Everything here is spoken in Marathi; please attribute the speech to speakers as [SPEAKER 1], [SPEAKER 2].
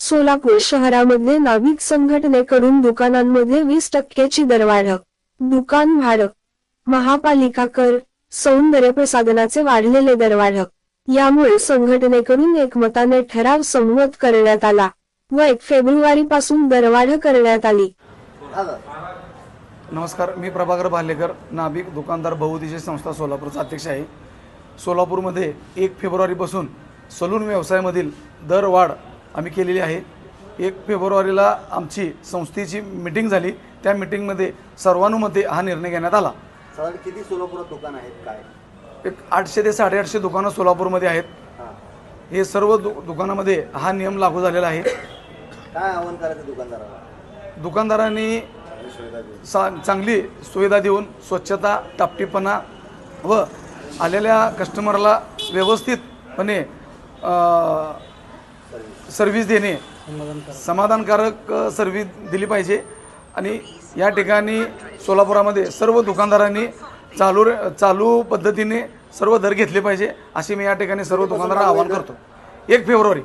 [SPEAKER 1] सोलापूर शहरामध्ये नाविक संघटनेकडून दुकानांमध्ये वीस टक्क्याची दरवाढ. दुकान भाडं. महापालिका कर सौंदर्य प्रसाधनाचे वाढलेले दरवाढ. यामुळे संघटनेकडून एकमताने ठराव संमत करण्यात आला व एक फेब्रुवारी पासून दरवाढ करण्यात आली.
[SPEAKER 2] नमस्कार मी प्रभाकर भालेकर नाभिक दुकानदार बहुउद्देशीय संस्था सोलापूरचा अध्यक्ष आहे. सोलापूरमध्ये एक फेब्रुवारीपासून सलून व्यवसायामधील दरवाढ आम्ही केलेली आहे. एक फेब्रुवारीला आमची संस्थेची मिटिंग झाली. त्या मिटिंगमध्ये सर्वानुमते हा निर्णय घेण्यात आला.
[SPEAKER 3] साधारण किती सोलापुरात दुकान आहेत काय?
[SPEAKER 2] एक आठशे ते साडेआठशे दुकानं सोलापूरमध्ये आहेत.
[SPEAKER 3] हां
[SPEAKER 2] सर्व दु दुकानामध्ये हा नियम लागू झालेला आहे.
[SPEAKER 3] काय आव्हान करायचं दुकानदाराला?
[SPEAKER 2] दुकानदारांनी सा चांगली सुविधा देऊन स्वच्छता टापटीपणा व आलेल्या कस्टमरला व्यवस्थितपणे सर्विस सर्व्हिस देणे समाधानकारक सर्व्हिस दिली पाहिजे. आणि या ठिकाणी सोलापुरामध्ये सर्व दुकानदारांनी चालू चालू पद्धतीने सर्व दर घेतले पाहिजे असे मी या ठिकाणी सर्व दुकानदारांना आवाहन करतो. एक फेब्रुवारी.